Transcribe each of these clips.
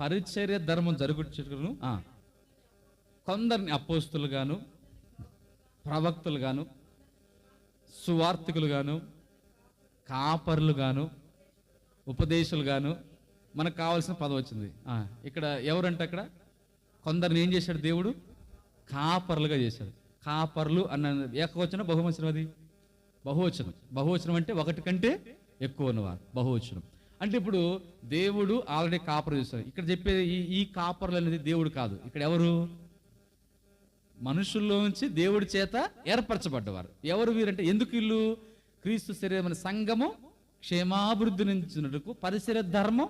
పరిచర్య ధర్మం జరుగుతును కొందరిని అపోస్తులు గాను ప్రవక్తలు గాను సువార్థికులు గాను కాపర్లు గాను ఉపదేశాలు గాను మనకు కావాల్సిన పదవి వచ్చింది. ఇక్కడ ఎవరంటే అక్కడ? కొందరిని ఏం చేశాడు దేవుడు? కాపర్లుగా చేశాడు. కాపర్లు అన్న ఏకవచనం బహువచనం అది? బహువచనం. బహువచనం అంటే ఒకటి కంటే ఎక్కువ ఉన్నవారు. బహువచనం. అంటే ఇప్పుడు దేవుడు ఆల్రెడీ కాపర్ చేశాడు. ఇక్కడ చెప్పేది ఈ ఈ కాపర్లు అనేది దేవుడు కాదు. ఇక్కడ ఎవరు? మనుషుల్లోంచి దేవుడి చేత ఏర్పరచబడ్డవారు. ఎవరు వీరంటే ఎందుకు వీళ్ళు? క్రీస్తు శరీరమైన సంఘము క్షేమాభివృద్ధి నుంచినట్టుకు పరిసర ధర్మం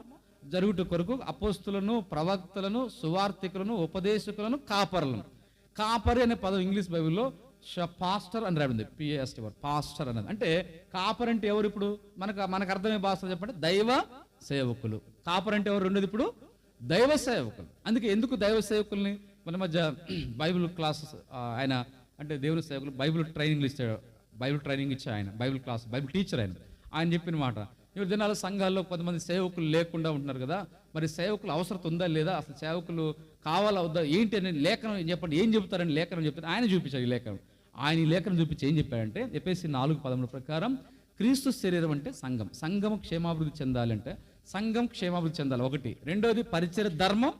జరుగుట కొరకు అపోస్తులను ప్రవక్తలను సువార్థికులను ఉపదేశకులను కాపరులను కాపరి అనే పదం ఇంగ్లీష్ బైబిల్లో పాస్టర్ అని రాబడింది పిఎస్టీ పాస్టర్ అన్నది. అంటే కాపర్ అంటే ఎవరు ఇప్పుడు? మనకు మనకు అర్థమే భాష చెప్పండి. దైవ సేవకులు. కాపర్ అంటే ఎవరు? రెండోది ఇప్పుడు దైవ సేవకులు. అందుకే ఎందుకు దైవ సేవకుల్ని? మన మధ్య బైబిల్ క్లాసెస్ ఆయన అంటే దేవుని సేవకులు బైబిల్ ట్రైనింగ్ ఇచ్చాడు. బైబిల్ ట్రైనింగ్ ఇచ్చాడు ఆయన. బైబిల్ క్లాస్ బైబిల్ టీచర్ ఆయన. ఆయన చెప్పిన మాట. ఈ దినాల సంఘాల్లో కొంతమంది సేవకులు లేకుండా ఉంటున్నారు కదా మరి సేవకులు అవసరం ఉందా లేదా? అసలు సేవకులు కావాలా వద్దా? ఏంటి అని లేఖనం చెప్పండి. ఏం చెబుతారని లేఖనం చెప్తారు. ఆయన చూపించారు ఈ లేఖనం. ఆయన ఈ లేఖనం చూపించి ఏం చెప్పాడంటే చెప్పేసి నాలుగు పదముల ప్రకారం క్రీస్తు శరీరం అంటే సంఘం. సంఘం క్షేమాభివృద్ధి చెందాలంటే సంఘం క్షేమాభివృద్ధి చెందాలి. ఒకటి. రెండోది పరిచయ ధర్మం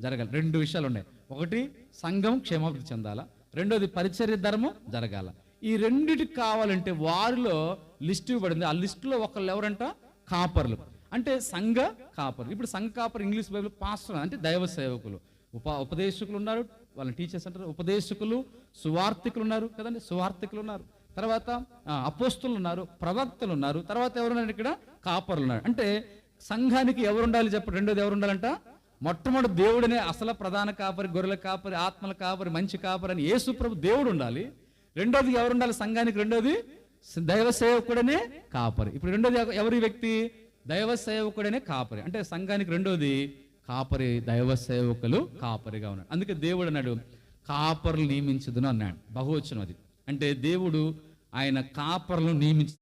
జరగాలి. రెండు విషయాలు ఉన్నాయి ఒకటి సంఘం క్షేమాభివృద్ధి చెందాలా? రెండోది పరిచర్య ధర్మం జరగాల? ఈ రెండిటికి కావాలంటే వారిలో లిస్ట్ ఇవ్వబడింది. ఆ లిస్టులో ఒకళ్ళు ఎవరంట? కాపర్లు. అంటే సంఘ కాపర్లు. ఇప్పుడు సంఘ కాపర్ ఇంగ్లీష్ బైబిల్ పాస్టర్ అంటే దైవ సేవకులు. ఉప ఉపదేశకులు ఉన్నారు వాళ్ళని టీచర్స్ అంటారు ఉపదేశకులు సువార్థికులు ఉన్నారు కదండి. సువార్థికులు ఉన్నారు. తర్వాత అపోస్తులు ఉన్నారు ప్రవక్తలు ఉన్నారు. తర్వాత ఎవరున్నారు ఇక్కడ? కాపర్లు ఉన్నారు. అంటే సంఘానికి ఎవరు ఉండాలి చెప్పండి రెండోది ఎవరుండాలంట? మొట్టమొదటి దేవుడినే అసలు ప్రధాన కాపరి గొర్రెల కాపరి ఆత్మల కాపరి మంచి కాపరి అని యేసు ప్రభు దేవుడు ఉండాలి. రెండోది ఎవరుండాలి సంఘానికి? రెండోది దైవ సేవకుడనే కాపరి. ఇప్పుడు రెండోది ఎవరి వ్యక్తి? దైవ సేవకుడనే కాపరి. అంటే సంఘానికి రెండోది కాపరి దైవ సేవకులు కాపరిగా ఉన్నాడు అందుకే దేవుడు అన్నాడు కాపర్లు నియమించదును అన్నాడు. బహువచనం అది. అంటే దేవుడు ఆయన కాపర్లను నియమించ